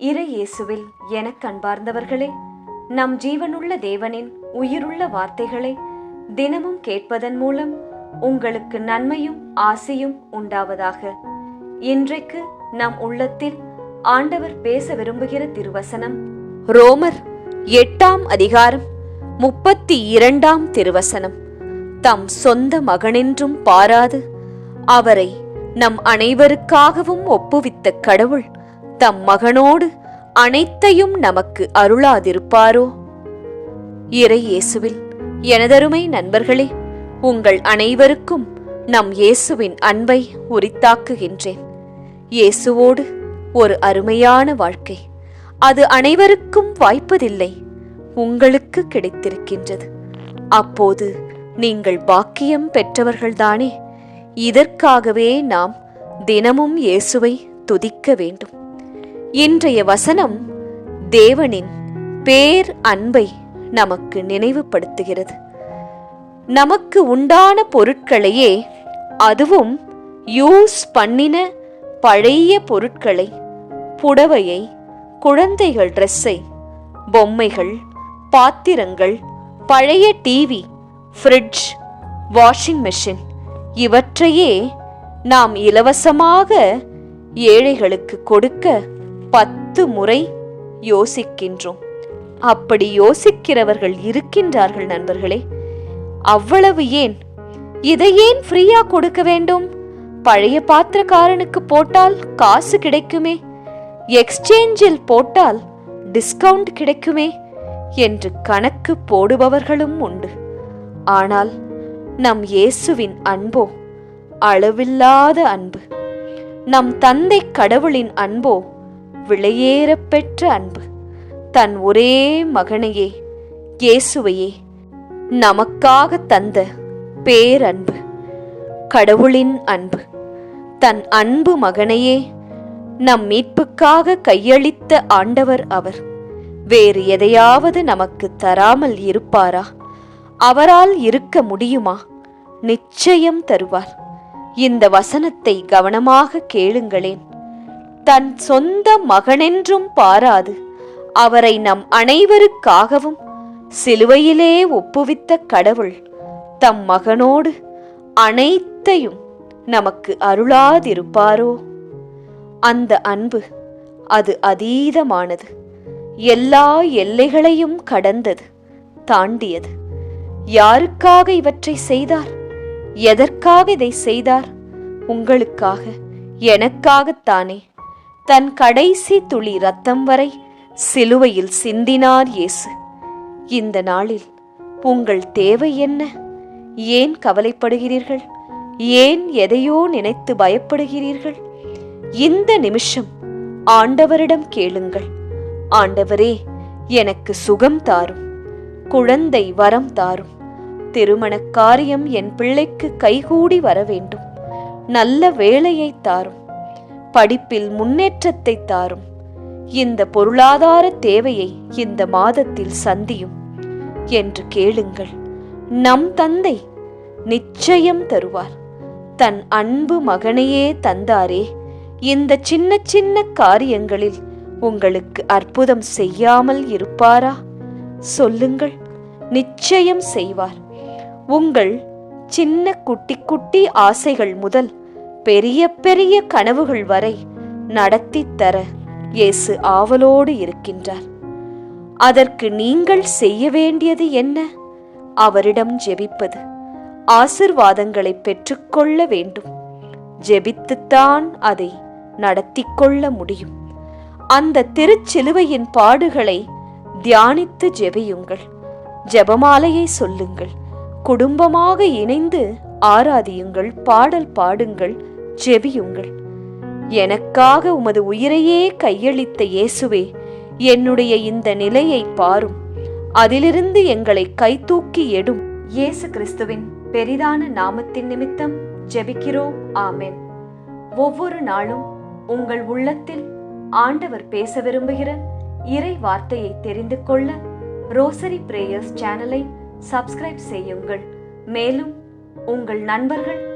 இறை இயேசுவில் எனக் கண்பார்ந்தவர்களே நம் ஜீவனுள்ள தேவனின் உயிருள்ள வார்த்தைகளை தினமும் கேட்பதன் மூலம் உங்களுக்கு நன்மையும் ஆசையும் உண்டாவதாக. இன்றைக்கு நம் உள்ளத்தில் ஆண்டவர் பேச விரும்புகிற திருவசனம் ரோமர் எட்டாம் அதிகாரம் முப்பத்தி இரண்டாம் திருவசனம். தம் சொந்த மகனென்றும் பாராது அவரை நம் அனைவருக்காகவும் ஒப்புவித்த கடவுள் தம் மகனோடு அனைத்தையும் நமக்கு அருளாதிருப்பாரோ? இறை இயேசுவில் எனதருமை நண்பர்களே உங்கள் அனைவருக்கும் நம் இயேசுவின் அன்பை உரித்தாக்குகின்றேன். இயேசுவோடு ஒரு அருமையான வாழ்க்கை. அது அனைவருக்கும் வாய்ப்பதில்லை உங்களுக்கு கிடைத்திருக்கின்றது. அப்போது நீங்கள் பாக்கியம் பெற்றவர்கள்தானே? இதற்காகவே நாம் தினமும் இயேசுவை துதிக்க வேண்டும். இன்றைய வசனம் தேவனின் பேர் அன்பை நமக்கு நினைவுபடுத்துகிறது. நமக்கு உண்டான பொருட்களையே அதுவும் யூஸ் பண்ணின பழைய பொருட்களை புடவையை குழந்தைகள் ட்ரெஸ்ஸை பொம்மைகள் பாத்திரங்கள் பழைய டிவி ஃப்ரிட்ஜ் வாஷிங் மெஷின் இவற்றையே நாம் இலவசமாக ஏழைகளுக்கு கொடுக்க பத்து முறை யோசிக்கின்றோம். அப்படி யோசிக்கிறவர்கள் இருக்கின்றார்கள் நண்பர்களே. அவ்வளவு ஏன்? இதை ஏன் ஃப்ரீயா கொடுக்க வேண்டும்? பழைய பாத்திரக்காரனுக்கு போட்டால் காசு கிடைக்குமே? எக்ஸ்சேஞ்சில் போட்டால் டிஸ்கவுண்ட் கிடைக்குமே? என்று கணக்கு போடுபவர்களும் உண்டு. ஆனால் நம் இயேசுவின் அன்போ அளவில்லாத அன்பு. நம் தந்தை கடவுளின் அன்போ விலையேறப் பெற்ற அன்பு. தன் ஒரே மகனையே இயேசுவையே நமக்காக தந்த பேரன்பு. கடவுளின் அன்பு. தன் அன்பு மகனையே நம் மீட்புக்காக கையளித்த ஆண்டவர் அவர். வேறு எதையாவது நமக்கு தராமல் இருப்பாரா? அவரால் இருக்க முடியுமா? நிச்சயம் தருவார். இந்த வசனத்தை கவனமாக கேளுங்களேன். தன் சொந்த மகனென்றும் பாராது. அவரை நம் அனைவருக்காகவும் சிலுவையிலே ஒப்புவித்த கடவுள் தம் மகனோடு அனைத்தையும் நமக்கு அருளாதிருப்பாரோ? அந்த அன்பு அது அதீதமானது. எல்லா எல்லைகளையும் கடந்தது தாண்டியது. யாருக்காக இவற்றை செய்தார்? எதற்காக இதை செய்தார்? உங்களுக்காக எனக்காகத்தானே. தன் கடைசி துளி ரத்தம் வரை சிலுவையில் சிந்தினார் இயேசு. இந்த நாளில் உங்கள் தேவை என்ன? ஏன் கவலைப்படுகிறீர்கள்? ஏன் எதையோ நினைத்து பயப்படுகிறீர்கள்? இந்த நிமிஷம் ஆண்டவரிடம் கேளுங்கள். ஆண்டவரே எனக்கு சுகம் தாரும். குழந்தை வரம் தாரும். திருமணக் காரியம் என் பிள்ளைக்கு கைகூடி வர வேண்டும் நல்ல வேலையை தாரும். படிப்பில் முன்னேற்றத்தை தாரும். இந்த பொருளாதார தேவையை இந்த மாதத்தில் சந்தியும். என்று கேளுங்கள். நம் தந்தை நிச்சயம் தருவார். தன் அன்பு மகனையே தந்தாரே. இந்த சின்ன சின்ன காரியங்களில் உங்களுக்கு அற்புதம் செய்யாமல் இருப்பாரா? சொல்லுங்கள். நிச்சயம் செய்வார். உங்கள் சின்ன குட்டி குட்டி ஆசைகள் முதல் பெரிய பெரிய கனவுகள் வரை நடத்தித் தர இயேசு ஆவலோடு இருக்கின்றார். அதற்கு நீங்கள் செய்ய வேண்டியது என்ன? அவரிடம் ஜெபிப்பது. ஆசிர்வாதங்களை பெற்றுக்கொள்ள வேண்டும். ஜெபித்துத்தான் அதை நடத்திக் கொள்ள முடியும். அந்த திருச்சிலுவையின் பாடுகளை தியானித்து ஜெபியுங்கள். ஜெபமாலையை சொல்லுங்கள். குடும்பமாக இணைந்து ஆராதியுங்கள். பாடல் பாடுங்கள். ஜெபியுங்கள் எனக்காக உமது உயிரையே கையளித்த இயேசுவே என்னுடைய இந்த நிலையை பாரும். அதிலிருந்து எங்களை கைதூக்கி எடும். இயேசு கிறிஸ்துவின் பெரிதான நாமத்தின் நிமித்தம் ஜெபிக்கிறோம். ஆமென். ஒவ்வொரு நாளும் உங்கள் உள்ளத்தில் ஆண்டவர் பேச விரும்புகிற இறை வார்த்தையை தெரிந்து கொள்ள ரோசரி பிரேயர்ஸ் சேனலை சப்ஸ்கிரைப் செய்யுங்கள். மேலும் உங்கள் நண்பர்கள்